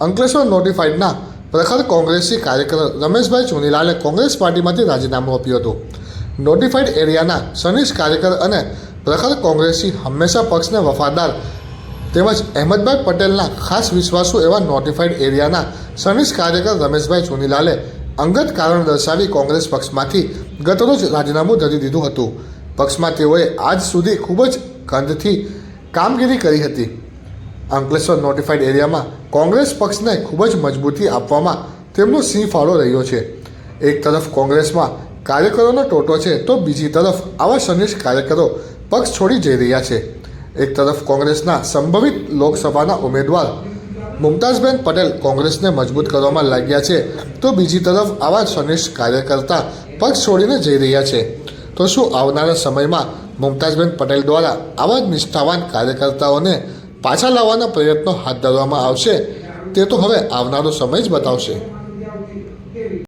અંકલેશ્વર નોટિફાઈડના પ્રખર કોંગ્રેસી કાર્યકર રમેશભાઈ ચુનીલાલે કોંગ્રેસ પાર્ટીમાંથી રાજીનામું આપ્યું હતું. નોટિફાઈડ એરિયાના સનિષ્ઠ કાર્યકર અને પ્રખર કોંગ્રેસી હંમેશા પક્ષને વફાદાર તેમજ અહેમદભાઈ પટેલના ખાસ વિશ્વાસુ એવા નોટિફાઈડ એરિયાના સનિષ્ઠ કાર્યકર રમેશભાઈ ચુનીલાલે અંગત કારણ દર્શાવી કોંગ્રેસ પક્ષમાંથી ગતરોજ રાજીનામું ધરી દીધું હતું. પક્ષમાં તેઓએ આજ સુધી ખૂબ જ કંદથી કામગીરી કરી હતી. અંકલેશ્વર નોટિફાઈડ એરિયામાં કોંગ્રેસ પક્ષને ખૂબ જ મજબૂતી આપવામાં તેમનો સિંહ ફાળો રહ્યો છે. એક તરફ કોંગ્રેસમાં કાર્યકરોનો ટોટો છે તો બીજી તરફ આવા સનિષ્ઠ કાર્યકરો પક્ષ છોડી જઈ રહ્યા છે. એક તરફ કોંગ્રેસના સંભવિત લોકસભાના ઉમેદવાર મુમતાઝબેન પટેલ કોંગ્રેસને મજબૂત કરવામાં લાગ્યા છે તો બીજી તરફ આવા સનિષ્ઠ કાર્યકર્તા પક્ષ છોડીને જઈ રહ્યા છે. તો શું આવનારા સમયમાં મુમતાઝબેન પટેલ દ્વારા આવા જ નિષ્ઠાવાન કાર્યકર્તાઓને પાછા લાવવાના પ્રયત્નો હાથ ધરવામાં આવશે તે તો હવે આવનારો સમય જ બતાવશે.